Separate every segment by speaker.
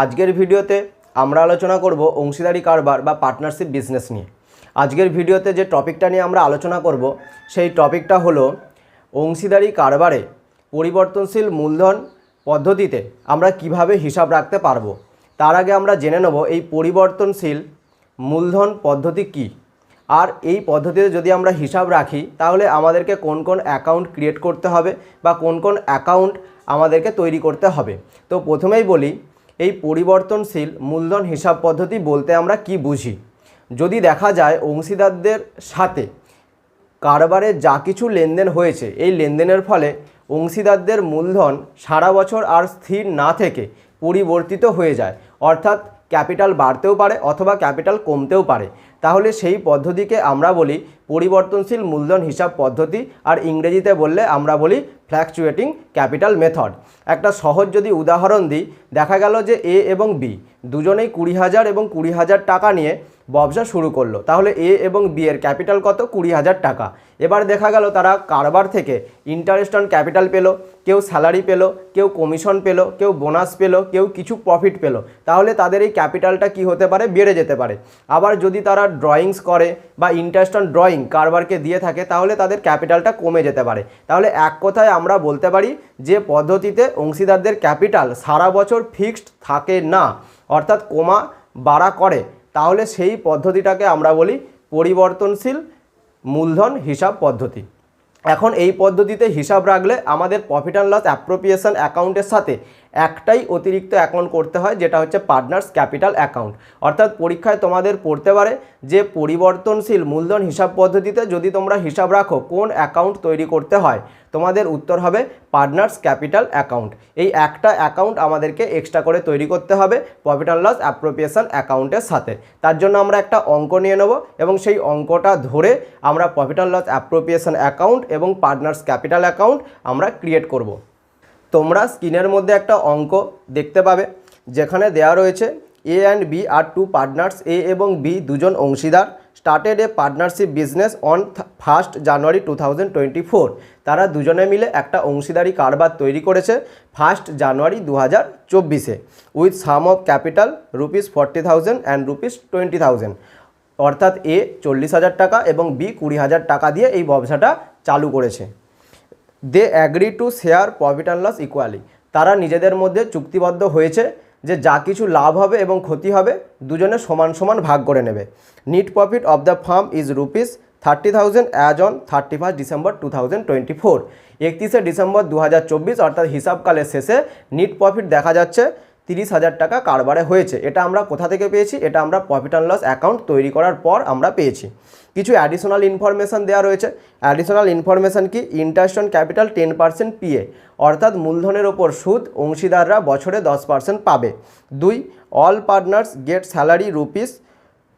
Speaker 1: আজকের ভিডিওতে আমরা আলোচনা করব অংশীদারি কারবার বা পার্টনারশিপ বিজনেস নিয়ে। আজকের ভিডিওতে যে টপিকটা নিয়ে আমরা আলোচনা করব, সেই টপিকটা হলো অংশীদারি কারবারে পরিবর্তনশীল মূলধন পদ্ধতিতে আমরা কীভাবে হিসাব রাখতে পারব। তার আগে আমরা জেনে নেব এই পরিবর্তনশীল মূলধন পদ্ধতি কী। আর এই পদ্ধতিতে যদি আমরা হিসাব রাখি, তাহলে আমাদেরকে কোন কোন অ্যাকাউন্ট ক্রিয়েট করতে হবে বা কোন কোন অ্যাকাউন্ট আমাদেরকে তৈরি করতে হবে। তো প্রথমেই বলি এই পরিবর্তনশীল মূলধন হিসাব পদ্ধতি বলতে আমরা কি বুঝি? যদি দেখা যায় অংশীদারদের সাথে কারবারে যা কিছু লেনদেন হয়েছে, এই লেনদেনের ফলে অংশীদারদের মূলধন সারা বছর আর স্থির না থেকে পরিবর্তিত হয়ে যায়। অর্থাৎ ক্যাপিটাল বাড়তেও পারে অথবা ক্যাপিটাল কমতেও পারে। তাহলে সেই পদ্ধতিকে আমরা বলি পরিবর্তনশীল মূলধন হিসাব পদ্ধতি আর ইংরেজিতে বললে আমরা বলি ফ্ল্যাকচুয়েটিং ক্যাপিটাল মেথড একটা সহজ যদি উদাহরণ দিই, দেখা গেল যে এ এবং বি দুজনেই কুড়ি হাজার এবং কুড়ি হাজার টাকা নিয়ে ব্যবসা শুরু করল। তাহলে এ এবং বি এর ক্যাপিটাল কত? কুড়ি হাজার টাকা। এবার দেখা গেল তারা কারবার থেকে ইন্টারেস্ট অন ক্যাপিটাল পেল, কেউ স্যালারি পেল, কেউ কমিশন পেল, কেউ বোনাস পেল, কেউ কিছু প্রফিট পেল। তাহলে তাদের এই ক্যাপিটালটা কি হতে পারে? বেড়ে যেতে পারে। আবার যদি তারা ড্রয়িংস করে বা ইন্টারেস্ট অন ড্রয়িং কারবারকে দিয়ে থাকে, তাহলে তাদের ক্যাপিটালটা কমে যেতে পারে। তাহলে এক কথায় আমরা বলতে পারি যে পদ্ধতিতে অংশীদারদের ক্যাপিটাল সারা বছর ফিক্সড থাকে না, অর্থাৎ কমা বাড়া করে। তাহলে সেই পদ্ধতিটাকে আমরা বলি পরিবর্তনশীল মূলধন হিসাব পদ্ধতি। এখন এই পদ্ধতিতে হিসাব রাখলে আমাদের প্রফিট অ্যান্ড লস অ্যাপ্রোপ্রিয়েশন অ্যাকাউন্টের সাথে একটাই অতিরিক্ত অ্যাকাউন্ট করতে হয়, যেটা হচ্ছে পার্টনার্স ক্যাপিটাল অ্যাকাউন্ট অর্থাৎ পরীক্ষায় তোমাদের পড়তে পারে যে পরিবর্তনশীল মূলধন হিসাব পদ্ধতিতে যদি তোমরা হিসাব রাখো কোন অ্যাকাউন্ট তৈরি করতে হয়, তোমাদের উত্তর হবে পার্টনার্স ক্যাপিটাল অ্যাকাউন্ট এই একটা অ্যাকাউন্ট আমাদেরকে এক্সট্রা করে তৈরি করতে হবে প্রফিট অ্যান্ড লস অ্যাপ্রোপ্রিয়েশন অ্যাকাউন্টের সাথে। তার জন্য আমরা একটা অঙ্ক নিয়ে নেব এবং সেই অঙ্কটা ধরে আমরা profit and loss appropriation account এবং পার্টনার্স ক্যাপিটাল অ্যাকাউন্ট আমরা ক্রিয়েট করব। তোমরা স্ক্রিনের মধ্যে একটা অঙ্ক দেখতে পাবে, যেখানে দেওয়া রয়েছে এ অ্যান্ড বি আর টু পার্টনার্স এ এবং বি দুজন অংশীদার started a partnership business on first January two তারা দুজনে মিলে একটা অংশীদারি কারবার তৈরি করেছে ফার্স্ট জানুয়ারি দু হাজার চব্বিশে with some of capital rupees forty thousand and rupees twenty thousand অর্থাৎ এ চল্লিশ হাজার টাকা এবং বি কুড়ি হাজার টাকা দিয়ে এই ব্যবসাটা চালু করেছে। They agree to share profit and loss equally তারা নিজেদের মধ্যে চুক্তিবদ্ধ হয়েছে যে যা কিছু লাভ হবে এবং ক্ষতি হবে দুজনে সমান সমান ভাগ করে নেবে। Net profit of the firm is rupees thirty thousand as on thirty first December two thousand twenty four একত্রিশে ডিসেম্বর দু হাজার চব্বিশ অর্থাৎ হিসাবকালের শেষে নিট প্রফিট দেখা যাচ্ছে তিরিশ হাজার টাকা কারবারে হয়েছে। এটা আমরা কোথা থেকে পেয়েছি? এটা আমরা প্রফিট অ্যান্ড লস অ্যাকাউন্ট তৈরি করার পর আমরা পেয়েছি। কিছু অ্যাডিশনাল ইনফরমেশান দেওয়া রয়েছে। অ্যাডিশনাল ইনফরমেশান কি? Interest on capital ten percent PA অর্থাৎ মূলধনের ওপর সুদ অংশীদাররা বছরে দশ পার্সেন্ট পাবে। দুই all partners get salary rupees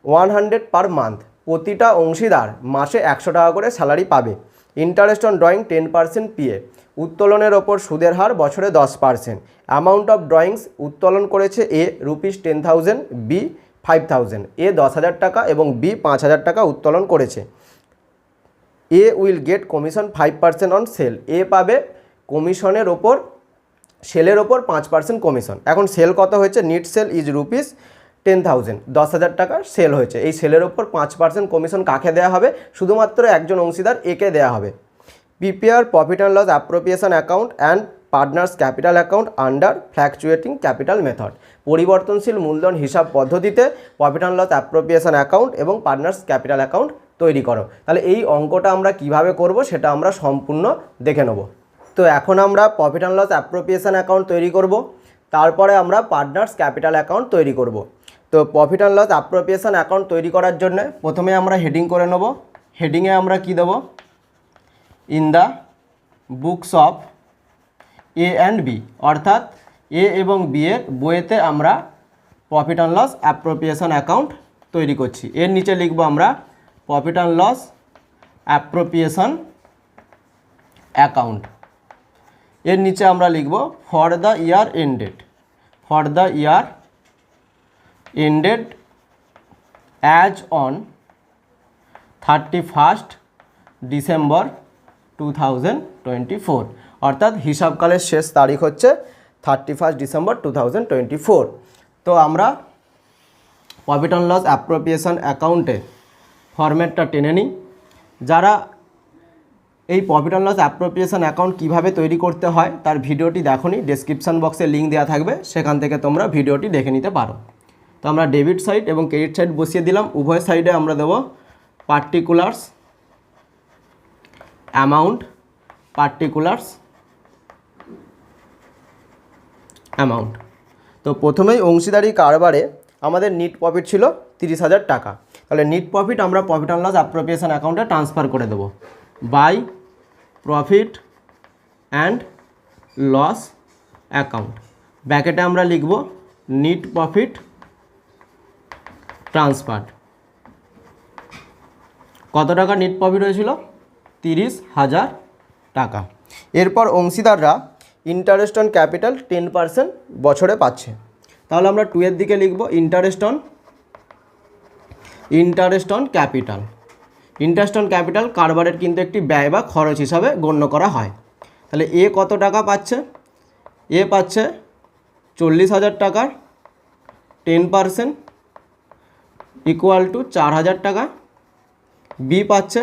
Speaker 1: one hundred per month প্রতিটা অংশীদার মাসে একশো টাকা করে স্যালারি পাবে। Interest on drawing ten percent PA উত্তোলনের ওপর সুদের হার বছরে দশ পার্সেন্ট অ্যামাউন্ট অফ ড্রয়িংস উত্তোলন করেছে A rupees ten thousand B five thousand A দশ হাজার টাকা এবং বি পাঁচ হাজার টাকা উত্তোলন করেছে। A will get commission five percent on sale A পাবে কমিশনের ওপর, সেলের ওপর পাঁচ পার্সেন্ট কমিশন এখন সেল কত হয়েছে? Net sale is rupees ten thousand দশ হাজার টাকার সেল হয়েছে। এই সেলের ওপর পাঁচ পার্সেন্ট কমিশন কাকে দেওয়া হবে? শুধুমাত্র একজন অংশীদার একে দেওয়া হবে। PPR profit and loss appropriation account and partners capital account under fluctuating capital method পরিবর্তনশীল মূলধন হিসাব পদ্ধতিতে profit and loss appropriation account এবং পার্টনার্স ক্যাপিটাল অ্যাকাউন্ট তৈরি করো। তাহলে এই অঙ্কটা আমরা কীভাবে করব সেটা আমরা সম্পূর্ণ দেখে নেব। তো এখন আমরা profit and loss appropriation account তৈরি করব। তারপরে আমরা পার্টনার্স ক্যাপিটাল অ্যাকাউন্ট তৈরি করব। তো profit and loss appropriation account তৈরি করার জন্য প্রথমে আমরা হেডিং করে নেব। হেডিংয়ে আমরা কি দেবো? In the books of A and B অর্থাৎ এ এবং বি এর বইয়েতে আমরা profit and loss appropriation account তৈরি করছি। এর নিচে লিখব আমরা profit and loss appropriation account এর নিচে আমরা লিখব for the year ended for the year as on thirty first December two thousand twenty four অর্থাৎ হিসাবকালের শেষ তারিখ হচ্ছে thirty first December two thousand twenty four তো আমরা প্রফিট অ্যান্ড লস অ্যাপ্রোপ্রিয়েশন অ্যাকাউন্টে ফরম্যাটটা টেনে নিই। যারা এই profit and loss appropriation account কীভাবে তৈরি করতে হয়, তার ভিডিওটি দেখোনি ডেসক্রিপশন বক্সে লিঙ্ক দেওয়া থাকবে, সেখান থেকে তোমরা ভিডিওটি দেখে নিতে পারো। তো আমরা ডেবিট সাইড এবং ক্রেডিট সাইড বসিয়ে দিলাম। উভয় সাইডে আমরা দেবো পার্টিকুলার্স অ্যামাউন্ট পার্টিকুলার্স অ্যামাউন্ট তো প্রথমেই অংশীদারি কারবারে আমাদের নিট প্রফিট ছিল তিরিশ হাজার টাকা। তাহলে নিট প্রফিট আমরা প্রফিট অ্যান্ড লস অ্যাপ্রোপ্রিয়েশন অ্যাকাউন্টে ট্রান্সফার করে দেবো। By profit and loss account ব্যাকেটে আমরা লিখব নিট প্রফিট ট্রান্সফার। কত টাকা নিট প্রফিট হয়েছিল? তিরিশ হাজার টাকা। এরপর অংশীদাররা interest on capital ten percent বছরে পাচ্ছে। তাহলে আমরা টু এর দিকে লিখব interest on interest on capital interest on capital কারবারের কিন্তু একটি ব্যয় বা খরচ হিসাবে গণ্য করা হয়। তাহলে এ কত টাকা পাচ্ছে? এ পাচ্ছে চল্লিশ হাজার টাকার টেন পার্সেন্ট ইকুয়াল টু চার হাজার টাকা বি পাচ্ছে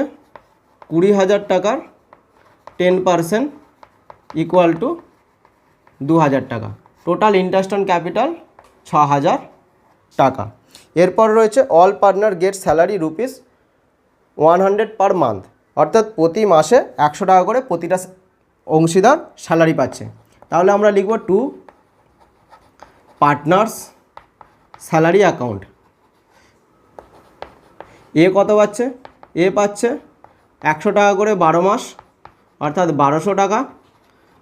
Speaker 1: কুড়ি হাজার টাকার টেন পার্সেন্ট ইকুয়াল টু দু হাজার টাকা। টোটাল ইন্টারেস্ট অন ক্যাপিটাল ছ হাজার টাকা। এরপর রয়েছে all partner get salary rupees one hundred per month অর্থাৎ প্রতি মাসে একশো টাকা করে প্রতিটা অংশীদার স্যালারি পাচ্ছে। তাহলে আমরা লিখব to partners salary account A কত পাচ্ছে? এ পাচ্ছে একশো টাকা করে বারো মাস, অর্থাৎ বারোশো টাকা।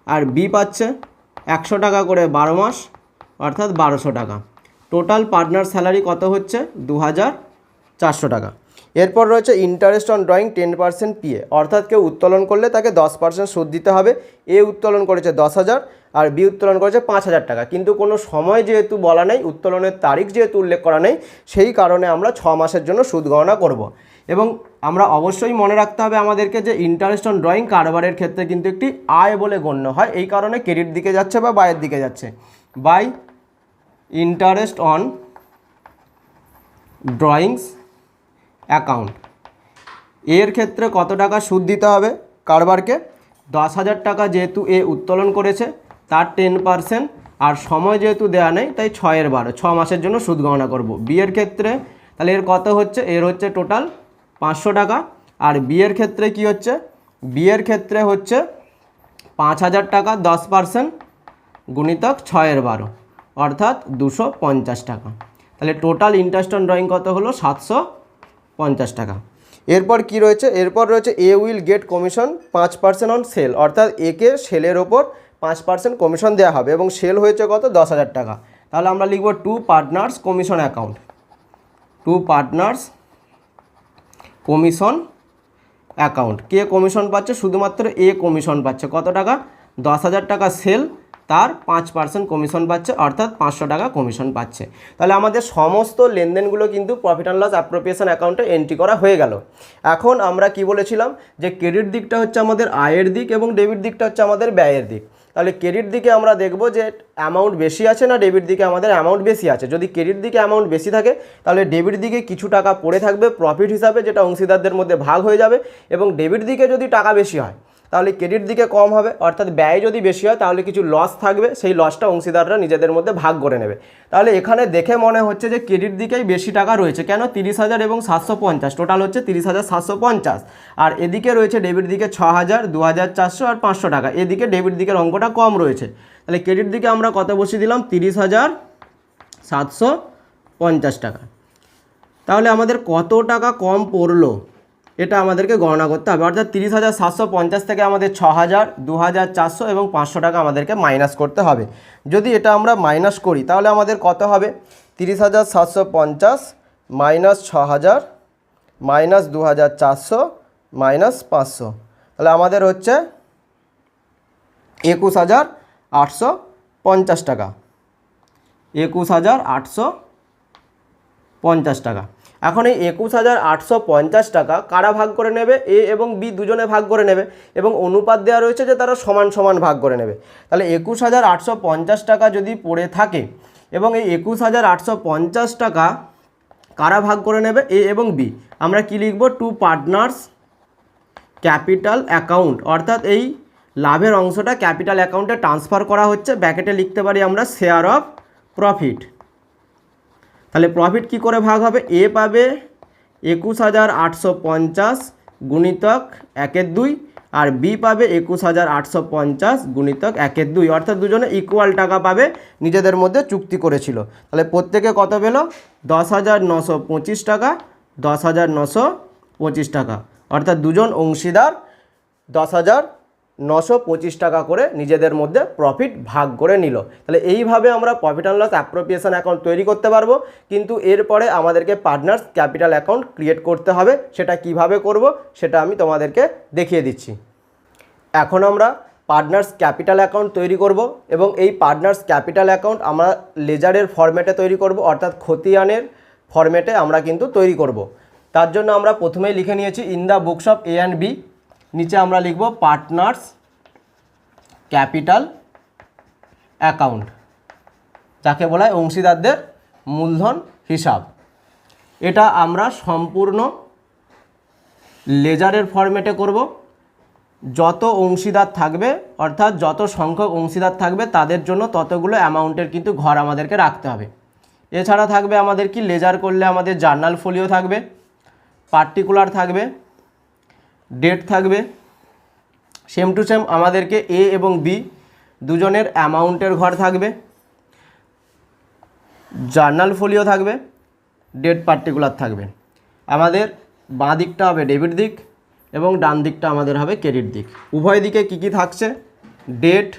Speaker 1: আর বি পাচ্ছে একশো টাকা করে বারো মাস, অর্থাৎ বারোশো টাকা। টোটাল পার্টনার স্যালারি কত হচ্ছে? দু হাজার চারশো টাকা। এরপর রয়েছে interest on drawing ten percent PA অর্থাৎ কেউ উত্তোলন করলে তাকে দশ পার্সেন্ট সুদ দিতে হবে। এ উত্তোলন করেছে দশ হাজার আর বি উত্তোলন করেছে পাঁচ হাজার টাকা। কিন্তু কোনো সময় যেহেতু বলা নেই, উত্তোলনের তারিখ যেহেতু উল্লেখ করা নেই, সেই কারণে আমরা ছ মাসের জন্য সুদ গণনা করব। এবং আমরা অবশ্যই মনে রাখতে হবে আমাদেরকে যে ইন্টারেস্ট অন ড্রয়িং কারবারের ক্ষেত্রে কিন্তু একটি আয় বলে গণ্য হয়। এই কারণে ক্রেডিট দিকে যাচ্ছে বা বায়ের দিকে যাচ্ছে। By interest on drawings account এর ক্ষেত্রে কত টাকা সুদ দিতে হবে কারবারকে? দশ হাজার টাকা যেহেতু এ উত্তোলন করেছে তার টেন পার্সেন্ট আর সময় যেহেতু দেওয়া নেই, তাই ছয়ের বারো। ছ মাসের জন্য সুদ গণনা করব। বিয়ের ক্ষেত্রে তাহলে এর কত হচ্ছে? এর হচ্ছে টোটাল পাঁচশো টাকা। আর বিয়ের ক্ষেত্রে কি হচ্ছে? বিয়ের ক্ষেত্রে হচ্ছে পাঁচ হাজার টাকা, দশ পার্সেন্ট গুণিতক ছয়ের বারো, অর্থাৎ দুশো পঞ্চাশ টাকা। তাহলে টোটাল ইন্টারেস্ট অন ড্রয়িং কত হলো? সাতশো পঞ্চাশ টাকা। এরপর কি রয়েছে? এরপর রয়েছে এ উইল গেট কমিশন পাঁচ পার্সেন্ট অন সেল অর্থাৎ একে সেলের ওপর পাঁচ পার্সেন্ট কমিশন দেওয়া হবে এবং সেল হয়েছে কত? দশ হাজার টাকা। তাহলে আমরা লিখব to partners commission account to partners commission account K commission পাচ্ছে? শুধুমাত্র এ কমিশন পাচ্ছে। কত টাকা? দশ হাজার টাকা সেল তার পাঁচ পার্সেন্ট কমিশন পাচ্ছে, অর্থাৎ পাঁচশো টাকা কমিশন পাচ্ছে। তাহলে আমাদের সমস্ত লেনদেনগুলো কিন্তু প্রফিট অ্যান্ড লস অ্যাপ্রোপ্রিয়েশন অ্যাকাউন্টে এন্ট্রি করা হয়ে গেল। এখন আমরা কি বলেছিলাম? যে ক্রেডিট দিকটা হচ্ছে আমাদের আয়ের দিক এবং ডেবিট দিকটা হচ্ছে আমাদের ব্যয়ের দিক। তাহলে ক্রেডিট দিকে আমরা দেখব যে অ্যামাউন্ট বেশি আছে না ডেবিট দিকে আমাদের অ্যামাউন্ট বেশি আছে। যদি ক্রেডিট দিকে অ্যামাউন্ট বেশি থাকে, তাহলে ডেবিট দিকে কিছু টাকা পড়ে থাকবে প্রফিট হিসাবে, যেটা অংশীদারদের মধ্যে ভাগ হয়ে যাবে এবং ডেবিট দিকে যদি টাকা বেশি হয় তাহলে ক্রেডিট দিকে কম হবে, অর্থাৎ ব্যয় যদি বেশি হয়, তাহলে কিছু লস থাকবে, সেই লসটা অংশীদাররা নিজেদের মধ্যে ভাগ করে নেবে। তাহলে এখানে দেখে মনে হচ্ছে যে ক্রেডিট দিকেই বেশি টাকা রয়েছে, কেন? তিরিশ হাজার এবং সাতশো পঞ্চাশ টোটাল হচ্ছে তিরিশ হাজার সাতশো পঞ্চাশ। আর এদিকে রয়েছে ডেবিট দিকে ছ হাজার দু হাজার চারশো আর পাঁচশো টাকা, এদিকে ডেবিট দিকের অঙ্কটা কম রয়েছে। তাহলে ক্রেডিট দিকে আমরা কত বসিয়ে দিলাম? তিরিশ হাজার সাতশো পঞ্চাশ টাকা। তাহলে আমাদের কত টাকা কম পড়ল? এটা আমাদেরকে গণনা করতে হবে। অর্থাৎ তিরিশ হাজার সাতশো পঞ্চাশ থেকে আমাদের ছ হাজার দু হাজার চারশো এবং পাঁচশো টাকা আমাদেরকে মাইনাস করতে হবে। যদি এটা আমরা মাইনাস করি, তাহলে আমাদের কত হবে? তিরিশ হাজার সাতশো পঞ্চাশ মাইনাস ছ হাজার মাইনাস দু হাজার চারশো মাইনাস পাঁচশো। তাহলে আমাদের হচ্ছে একুশ হাজার আটশো পঞ্চাশ টাকা। একুশ হাজার আটশো পঞ্চাশ টাকা। এখন এই একুশ হাজার আটশো পঞ্চাশ টাকা কারা ভাগ করে নেবে? এ এবং বি দুজনে ভাগ করে নেবে এবং অনুপাত দেওয়া রয়েছে যে তারা সমান সমান ভাগ করে নেবে। তাহলে একুশ হাজার আটশো পঞ্চাশ টাকা যদি পড়ে থাকে এবং এই একুশ হাজার আটশো পঞ্চাশ টাকা কারা ভাগ করে নেবে? এ এবং বি। আমরা কি লিখব? To partners capital account. অর্থাৎ এই লাভের অংশটা ক্যাপিটাল অ্যাকাউন্টে ট্রান্সফার করা হচ্ছে। ব্যাকেটে লিখতে পারি আমরা শেয়ার অফ প্রফিট। তাহলে প্রফিট কি করে ভাগ হবে? এ পাবে একুশ হাজার আটশো পঞ্চাশ গুণিতক একের দুই, আর বি পাবে একুশ হাজার আটশো পঞ্চাশ গুণিতক একের দুই। অর্থাৎ দুজনে ইকুয়াল টাকা পাবে, নিজেদের মধ্যে চুক্তি করেছিল। তাহলে প্রত্যেকে কত পেল? দশ হাজার নশো পঁচিশ টাকা, দশ হাজার নশো পঁচিশ টাকা। অর্থাৎ দুজন অংশীদার দশ হাজার নশো পঁচিশ টাকা করে নিজেদের মধ্যে প্রফিট ভাগ করে নিল। তাহলে এইভাবে আমরা profit and loss appropriation account তৈরি করতে পারব, কিন্তু এরপরে আমাদেরকে পার্টনার্স ক্যাপিটাল অ্যাকাউন্ট ক্রিয়েট করতে হবে, সেটা কীভাবে করব সেটা আমি তোমাদেরকে দেখিয়ে দিচ্ছি। এখন আমরা পার্টনার্স ক্যাপিটাল অ্যাকাউন্ট তৈরি করব এবং এই পার্টনার্স ক্যাপিটাল অ্যাকাউন্ট আমরা লেজারের ফরম্যাটে তৈরি করব, অর্থাৎ খতিয়ানের ফরম্যাটে আমরা কিন্তু তৈরি করব। তার জন্য আমরা প্রথমেই লিখে নিয়েছি in the books of A and B নিচে আমরা লিখব পার্টনার্স ক্যাপিটাল অ্যাকাউন্ট, যাকে বলা হয় অংশীদারদের মূলধন হিসাব। এটা আমরা সম্পূর্ণ লেজারের ফরম্যাটে করব। যত অংশীদার থাকবে, অর্থাৎ যত সংখ্যক অংশীদার থাকবে, তাদের জন্য ততগুলো অ্যামাউন্টের কিন্তু ঘর আমাদেরকে রাখতে হবে। এছাড়া থাকবে আমাদের কি? লেজার করলে আমাদের জার্নাল ফোলিও থাকবে, পার্টিকুলার থাকবে ডেট থাকবে। সেম টু সেম আমাদেরকে এ এবং বি দুজনের অ্যামাউন্টের ঘর থাকবে। জার্নাল ফোলিও থাকবে। ডেট পার্টিকুলার থাকবে। আমাদের বাঁ দিকটা হবে ডেবিট দিক এবং ডান দিকটা আমাদের হবে ক্রেডিট দিক। উভয় দিকে কি কি থাকছে? ডেট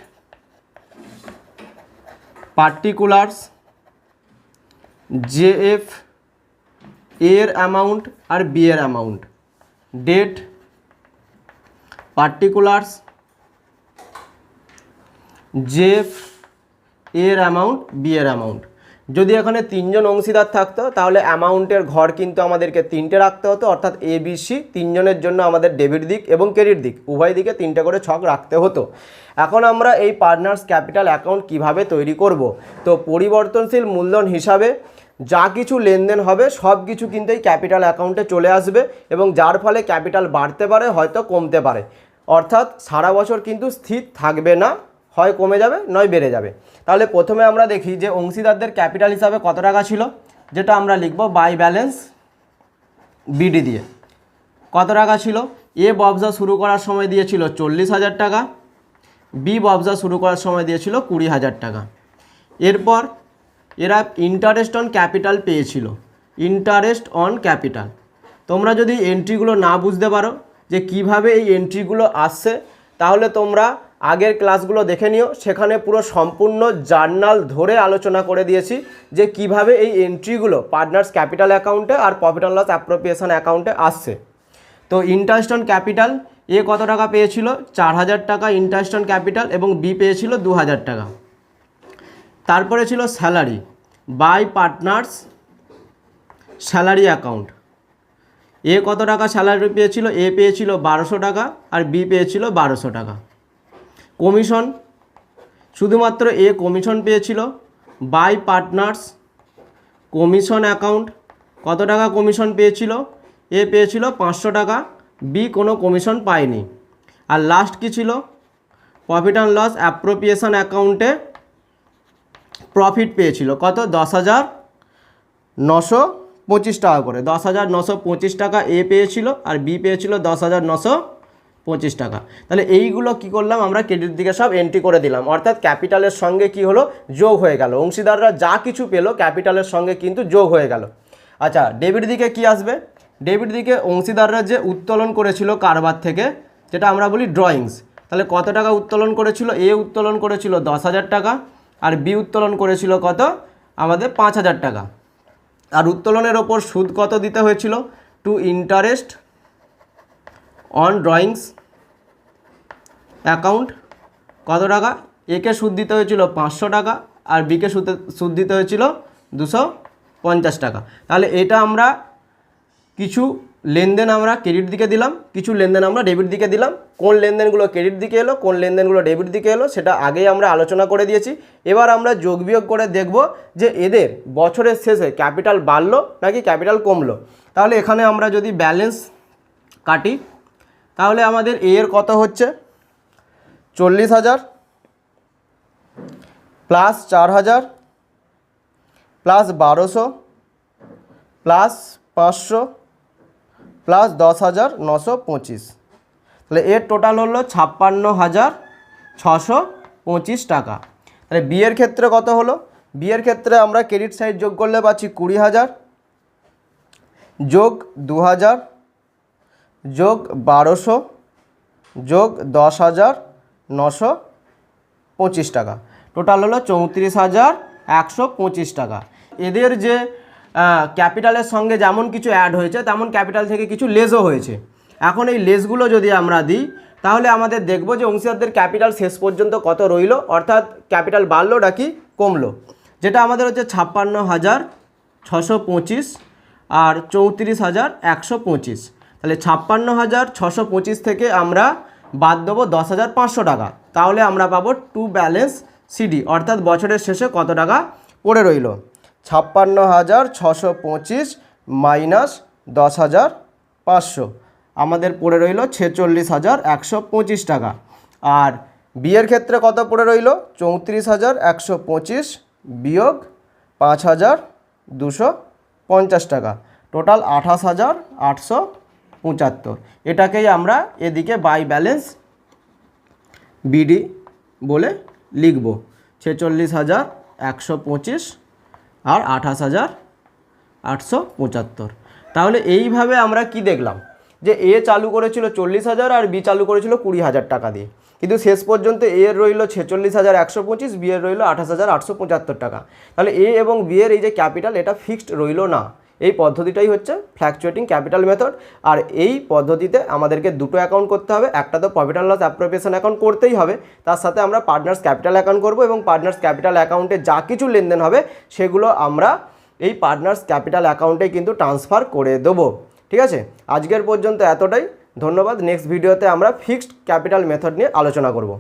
Speaker 1: পার্টিকুলার্স জেএফ এর অ্যামাউন্ট আর বি এর অ্যামাউন্ট ডেট পার্টিকুলার্স জেফ এর অ্যামাউন্ট বি এর অ্যামাউন্ট যদি এখানে তিনজন অংশীদার থাকতো, তাহলে অ্যামাউন্টের ঘর কিন্তু আমাদেরকে তিনটে রাখতে হতো, অর্থাৎ এ বি সি তিনজনের জন্য আমাদের ডেবিট দিক এবং ক্রেডিট দিক। উভয় দিকে তিনটে করে ছক রাখতে হতো। এখন আমরা এই পার্টনার্স ক্যাপিটাল অ্যাকাউন্ট কীভাবে তৈরি করব? তো পরিবর্তনশীল মূলধন হিসাবে যা কিছু লেনদেন হবে, সব কিছু কিন্তু এই ক্যাপিটাল অ্যাকাউন্টে চলে আসবে এবং যার ফলে ক্যাপিটাল বাড়তে পারে, হয়তো কমতে পারে। অর্থাৎ সারা বছর কিন্তু স্থির থাকবে না, হয় কমে যাবে, নয় বেড়ে যাবে। তাহলে প্রথমে আমরা দেখি যে অংশীদারদের ক্যাপিটাল হিসাবে কত টাকা ছিল, যেটা আমরা লিখব বাই ব্যালেন্স বিডি দিয়ে। কত টাকা ছিল? এ ব্যবসা শুরু করার সময় দিয়েছিল চল্লিশ হাজার টাকা, বি ব্যবসা শুরু করার সময় দিয়েছিল কুড়ি হাজার টাকা। এরপর এরা ইন্টারেস্ট অন ক্যাপিটাল পেয়েছিল। ইন্টারেস্ট অন ক্যাপিটাল তোমরা যদি এন্ট্রিগুলো না বুঝতে পারো যে কীভাবে এই এন্ট্রিগুলো আসছে, তাহলে তোমরা আগের ক্লাসগুলো দেখে নিও। সেখানে পুরো সম্পূর্ণ জার্নাল ধরে আলোচনা করে দিয়েছি যে কীভাবে এই এন্ট্রিগুলো পার্টনার্স ক্যাপিটাল অ্যাকাউন্টে আর প্রফিট অ্যান্ড লস অ্যাপ্রোপ্রিয়েশন অ্যাকাউন্টে আসছে। তো ইন্টারেস্ট অন ক্যাপিটাল এ কত টাকা পেয়েছিল? চার হাজার টাকা ইন্টারেস্ট অন ক্যাপিটাল এবং বি পেয়েছিল দু হাজার টাকা। তারপরে ছিল salary by partners salary account A কত টাকা স্যালারি পেয়েছিল? এ পেয়েছিল বারোশো টাকা আর বি পেয়েছিল বারোশো টাকা। কমিশন, শুধুমাত্র এ কমিশন পেয়েছিল। বাই পার্টনার্স, কমিশন অ্যাকাউন্ট, কত টাকা কমিশন পেয়েছিল? এ পেয়েছিল পাঁচশো টাকা, বি কোনো কমিশন পায়নি। আর লাস্ট কি ছিল? প্রফিট অ্যান্ড লস অ্যাপ্রোপ্রিয়েশন অ্যাকাউন্টে প্রফিট পেয়েছিল। কত? দশ হাজার নশো পঁচিশ টাকা করে। দশ হাজার নশো পঁচিশ টাকা এ পেয়েছিল আর বি পেয়েছিল দশ হাজার নশো পঁচিশ টাকা। তাহলে এইগুলো কি করলাম আমরা ক্রেডিট দিকে সব এন্ট্রি করে দিলাম। অর্থাৎ ক্যাপিটালের সঙ্গে কি হলো? যোগ হয়ে গেল। অংশীদাররা যা কিছু পেল ক্যাপিটালের সঙ্গে কিন্তু যোগ হয়ে গেল। আচ্ছা ডেবিট দিকে কি আসবে? ডেবিট দিকে অংশীদাররা যে উত্তোলন করেছিল কারবার থেকে, যেটা আমরা বলি ড্রয়িংস তাহলে কত টাকা উত্তোলন করেছিল? এ উত্তোলন করেছিল দশ হাজার টাকা আর বি উত্তোলন করেছিল কত? আমাদের পাঁচ হাজার টাকা। আর উত্তোলনের ওপর সুদ কত দিতে হয়েছিল? To interest on drawings account কত টাকা? একে সুদ দিতে হয়েছিল পাঁচশো টাকা আর বিকে সুদ সুদ দিতে হয়েছিল দুশো পঞ্চাশ টাকা। তাহলে এটা আমরা কিছু লেনদেন আমরা ক্রেডিট দিকে দিলাম, কিছু লেনদেন আমরা ডেবিট দিকে দিলাম। কোন লেনদেনগুলো ক্রেডিট দিকে এলো, কোন লেনদেনগুলো ডেবিট দিকে এলো, সেটা আগেই আমরা আলোচনা করে দিয়েছি। এবার আমরা যোগ বিয়োগ করে দেখব যে এদের বছরের শেষে ক্যাপিটাল বাড়লো নাকি ক্যাপিটাল কমলো। তাহলে এখানে আমরা যদি ব্যালেন্স কাটি, তাহলে আমাদের এর কত হচ্ছে? চল্লিশ হাজার প্লাস চার হাজার প্লাস বারোশো প্লাস পাঁচশো প্লাস দশ হাজার নশো পঁচিশ। তাহলে এর টোটাল হলো ছাপ্পান্ন হাজার ছশো পঁচিশ টাকা। তাহলে বিয়ের ক্ষেত্রে কত হলো? বিয়ের ক্ষেত্রে আমরা ক্রেডিট সাইড যোগ করলে পাচ্ছি কুড়ি হাজার যোগ দু হাজার যোগ বারোশো যোগ দশ হাজার নশো পঁচিশ টাকা। টোটাল হলো চৌত্রিশ হাজার একশো পঁচিশ টাকা। এদের যে ক্যাপিটালের সঙ্গে যেমন কিছু অ্যাড হয়েছে, তেমন ক্যাপিটাল থেকে কিছু লেসও হয়েছে। এখন এই লেসগুলো যদি আমরা দিই, তাহলে আমাদের দেখব যে অংশীদারদের ক্যাপিটাল শেষ পর্যন্ত কত রইল, অর্থাৎ ক্যাপিটাল বাড়লো নাকি কমলো। যেটা আমাদের হচ্ছে ছাপ্পান্ন হাজার ছশো পঁচিশ আর চৌত্রিশ হাজার একশো পঁচিশ। তাহলে ছাপ্পান্ন হাজার ছশো পঁচিশ থেকে আমরা বাদ দেবো দশ হাজার পাঁচশো টাকা। তাহলে আমরা পাবো টু ব্যালেন্স সিডি অর্থাৎ বছরের শেষে কত টাকা পড়ে রইল। ছাপ্পান্ন হাজার ছশো পঁচিশ মাইনাস দশ হাজার পাঁচশো। আমাদের পড়ে রইল ছেচল্লিশ হাজার একশো পঁচিশ টাকা। আর বিয়ের ক্ষেত্রে কত পড়ে রইল? চৌত্রিশ হাজার একশো পঁচিশ বিয়োগ পাঁচ হাজার দুশো পঞ্চাশ টাকা। টোটাল আঠাশ হাজার আটশো পঁচাত্তর। এটাকেই আমরা এদিকে বাই ব্যালেন্স বিডি বলে লিখব। ছেচল্লিশ হাজার একশো পঁচিশ আর আঠাশ হাজার আটশো পঁচাত্তর। তাহলে এইভাবে আমরা কি দেখলাম? যে এ চালু করেছিল চল্লিশ হাজার আর বি চালু করেছিল কুড়ি হাজার টাকা দিয়ে। কিন্তু শেষ পর্যন্ত এর রইল ছেচল্লিশ হাজার একশো পঁচিশ, বি এর রইল আঠাশ হাজার আটশো পঁচাত্তর টাকা। তাহলে এ এবং বি এর এই যে ক্যাপিটাল এটা ফিক্সড রইল না। এই পদ্ধতিটাই হচ্ছে ফ্ল্যাকচুয়েটিং ক্যাপিটাল মেথড আর এই পদ্ধতিতে আমাদেরকে দুটো অ্যাকাউন্ট করতে হবে, একটা তো profit and loss appropriation account করতেই হবে, তার সাথে আমরা পার্টনার্স ক্যাপিটাল অ্যাকাউন্ট করব এবং পার্টনার্স ক্যাপিটাল অ্যাকাউন্টে যা কিছু লেনদেন হবে, সেগুলো আমরা এই পার্টনার্স ক্যাপিটাল অ্যাকাউন্টে কিন্তু ট্রান্সফার করে দেবো। ঠিক আছে? আজকের পর্যন্ত এতটাই, ধন্যবাদ। নেক্সট ভিডিওতে আমরা ফিক্সড ক্যাপিটাল মেথড নিয়ে আলোচনা করব।